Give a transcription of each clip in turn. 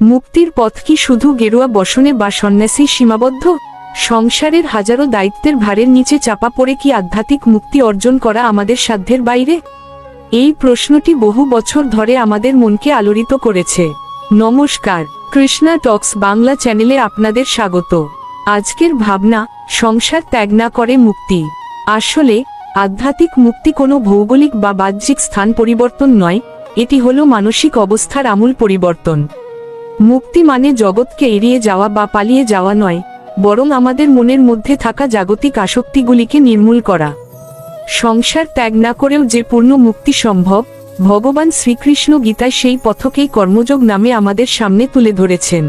মুক্তির পথ কি শুধু গেরুয়া বসনে বা সন্ন্যাসী সীমাবদ্ধ? সংসারের হাজারো দায়িত্বের ভারের নিচে চাপা পড়ে কি আধ্যাত্মিক মুক্তি অর্জন করা আমাদের সাধ্যের বাইরে? এই প্রশ্নটি বহু বছর ধরে আমাদের মনকে আলোড়িত করেছে। নমস্কার, কৃষ্ণা টক্স বাংলা চ্যানেলে আপনাদের স্বাগত। আজকের ভাবনা, সংসার ত্যাগ না করে মুক্তি। আসলে, আধ্যাত্মিক মুক্তি কোনো ভৌগোলিক বা বাহ্যিক স্থান পরিবর্তন নয়, এটি হলো মানসিক অবস্থার আমূল পরিবর্তন। মুক্তি মানে জগৎকে এড়িয়ে যাওয়া বা পালিয়ে যাওয়া নয়, বরং আমাদের মনের মধ্যে থাকা জাগতিক আসক্তিগুলিকে নির্মূল করা। সংসার ত্যাগ না করেও যে পূর্ণ মুক্তি সম্ভব, ভগবান শ্রীকৃষ্ণ গীতায় সেই পথকেই কর্মযোগ নামে আমাদের সামনে তুলে ধরেছেন।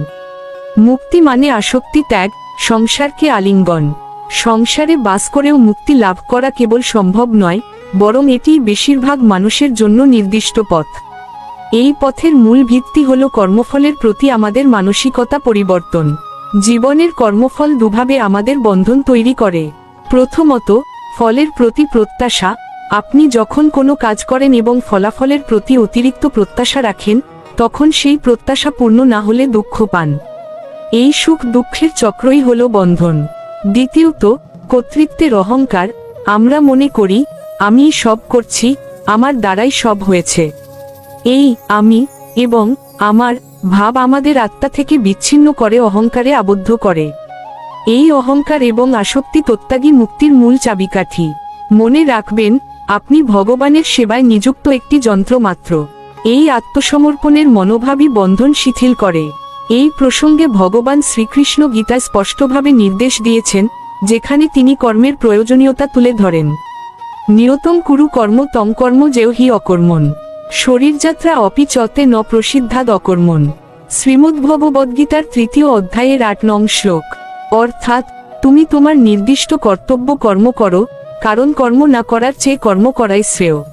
মুক্তি মানে আসক্তি ত্যাগ, সংসারকে আলিঙ্গন। সংসারে বাস করেও মুক্তি লাভ করা কেবল সম্ভব নয়, বরং এটি বেশিরভাগ মানুষের জন্য নির্দিষ্ট পথ। এই পথের মূল ভিত্তি হল কর্মফলের প্রতি আমাদের মানসিকতা পরিবর্তন। জীবনের কর্মফল দুভাবে আমাদের বন্ধন তৈরি করে। প্রথমত, ফলের প্রতি প্রত্যাশা। আপনি যখন কোনো কাজ করেন এবং ফলাফলের প্রতি অতিরিক্ত প্রত্যাশা রাখেন, তখন সেই প্রত্যাশা পূর্ণ না হলে দুঃখ পান। এই সুখ দুঃখের চক্রই হল বন্ধন। দ্বিতীয়ত, কর্তৃত্বের অহংকার। আমরা মনে করি, আমি সব করছি, আমার দ্বারাই সব হয়েছে। এই, আমি, এবং আমার ভাব আমাদের আত্মা থেকে বিচ্ছিন্ন করে, অহংকারে আবদ্ধ করে। এই অহংকার এবং আসক্তি তত্ত্বাগী মুক্তির মূল চাবিকাঠি। মনে রাখবেন, আপনি ভগবানের সেবায় নিযুক্ত একটি যন্ত্র মাত্র। এই আত্মসমর্পণের মনোভাবই বন্ধন শিথিল করে। এই প্রসঙ্গে ভগবান শ্রীকৃষ্ণ গীতায় স্পষ্টভাবে নির্দেশ দিয়েছেন, যেখানে তিনি কর্মের প্রয়োজনীয়তা তুলে ধরেন। নিয়তম কুরু কর্ম তম কর্ম যেও হি অকর্মণ। শরীরযাত্রা অপিচতে ন প্রসিদ্ধাদ অকর্মণ শ্রীমদ্ভগবদ্গীতার তৃতীয় অধ্যায়ের আট নং শ্লোক। অর্থাৎ, তুমি তোমার নির্দিষ্ট কর্তব্য কর্ম করো, কারণ কর্ম না করার চেয়ে কর্ম করাই শ্রেয়।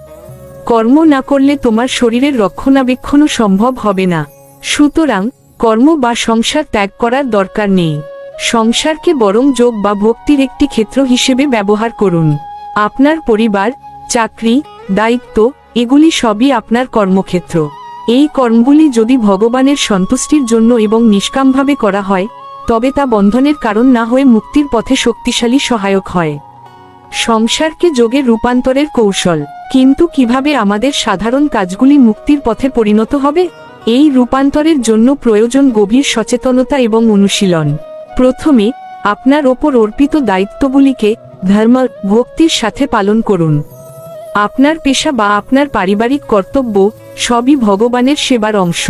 কর্ম না করলে তোমার শরীরের রক্ষণাবেক্ষণও সম্ভব হবে না। সুতরাং, কর্ম বা সংসার ত্যাগ করার দরকার নেই। সংসারকে বরং যোগ বা ভক্তির একটি ক্ষেত্র হিসেবে ব্যবহার করুন। আপনার পরিবার, চাকরি, দায়িত্ব এগুলি সবই আপনার কর্মক্ষেত্র। এই কর্মগুলি যদি ভগবানের সন্তুষ্টির জন্য এবং নিষ্কামভাবে করা হয়, তবে তা বন্ধনের কারণ না হয়ে মুক্তির পথে শক্তিশালী সহায়ক হয়। সংসারকে যোগের রূপান্তরের কৌশল। কিন্তু কীভাবে আমাদের সাধারণ কাজগুলি মুক্তির পথে পরিণত হবে? এই রূপান্তরের জন্য প্রয়োজন গভীর সচেতনতা এবং অনুশীলন। প্রথমে, আপনার ওপর অর্পিত দায়িত্বগুলিকে ধর্ম ভক্তির সাথে পালন করুন। আপনার পেশা বা আপনার পারিবারিক কর্তব্য সবই ভগবানের সেবার অংশ।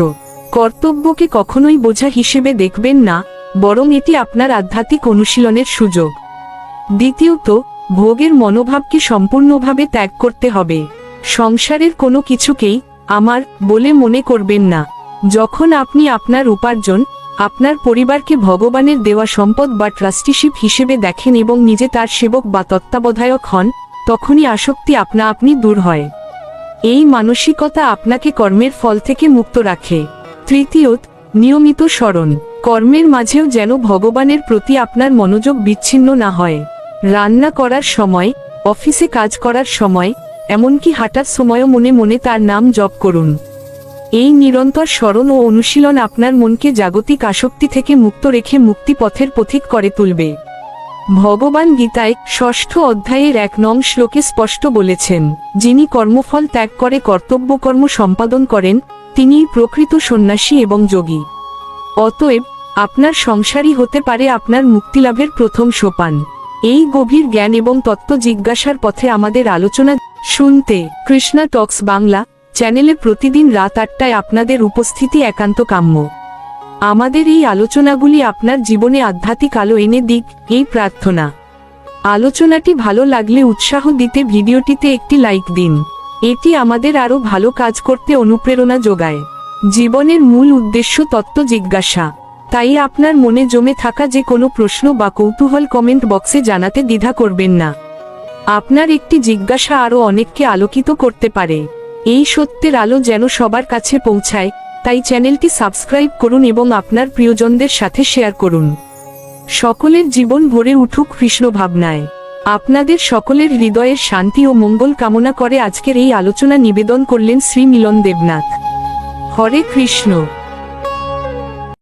কর্তব্যকে কখনোই বোঝা হিসেবে দেখবেন না, বরং এটি আপনার আধ্যাত্মিক অনুশীলনের সুযোগ। দ্বিতীয়ত, ভোগের মনোভাবকে সম্পূর্ণভাবে ত্যাগ করতে হবে। সংসারের কোনো কিছুকেই আমার বলে মনে করবেন না। যখন আপনি আপনার উপার্জন, আপনার পরিবারকে ভগবানের দেওয়া সম্পদ বা ট্রাস্টিশিপ হিসেবে দেখেন এবং নিজে তার সেবক বা তত্ত্বাবধায়ক হন তখনই আসক্তি আপনা আপনি দূর হয়। এই মানসিকতা আপনাকে কর্মের ফল থেকে মুক্ত রাখে। তৃতীয়ত, নিয়মিত স্মরণ। কর্মের মাঝেও যেন ভগবানের প্রতি আপনার মনোযোগ বিচ্ছিন্ন না হয়। রান্না করার সময়, অফিসে কাজ করার সময়, এমনকি হাঁটার সময়ও মনে মনে তার নাম জপ করুন। এই নিরন্তর স্মরণ ও অনুশীলন আপনার মনকে জাগতিক আসক্তি থেকে মুক্ত রেখে মুক্তি পথের পথিক করে তুলবে। ভগবান গীতায় ষষ্ঠ অধ্যায়ের এক নং শ্লোকে স্পষ্ট বলেছেন, যিনি কর্মফল ত্যাগ করে কর্তব্য কর্ম সম্পাদন করেন, তিনিই প্রকৃত সন্ন্যাসী এবং যোগী। অতএব, আপনার সংসারই হতে পারে আপনার মুক্তিলাভের প্রথম সোপান। এই গভীর জ্ঞান এবং তত্ত্ব জিজ্ঞাসার পথে আমাদের আলোচনা শুনতে কৃষ্ণা টক্স বাংলা চ্যানেলে প্রতিদিন রাত আটটায় আপনাদের উপস্থিতি একান্ত কাম্য। আমাদের এই আলোচনাগুলি আপনার জীবনে আধ্যাত্মিক আলো এনে দিক, এই প্রার্থনা। আলোচনাটি ভালো লাগলে উৎসাহ দিতে ভিডিওটিতে একটি লাইক দিন। এটি আমাদের আরও ভালো কাজ করতে অনুপ্রেরণা যোগায়। জীবনের মূল উদ্দেশ্য তত্ত্ব জিজ্ঞাসা। তাই আপনার মনে জমে থাকা যে কোনো প্রশ্ন বা কৌতূহল কমেন্ট বক্সে জানাতে দ্বিধা করবেন না। আপনার একটি জিজ্ঞাসা আরও অনেককে আলোকিত করতে পারে। এই সত্যের আলো যেন সবার কাছে পৌঁছায় তাই চ্যানেলটি সাবস্ক্রাইব করুন এবং আপনার প্রিয়জনদের সাথে শেয়ার করুন। সকলের জীবন ভরে উঠুক কৃষ্ণ ভাবনায়। আপনাদের সকলের হৃদয়ের শান্তি ও মঙ্গল কামনা করে আজকের এই আলোচনা নিবেদন করলেন শ্রী মিলন দেবনাথ। হরে কৃষ্ণ।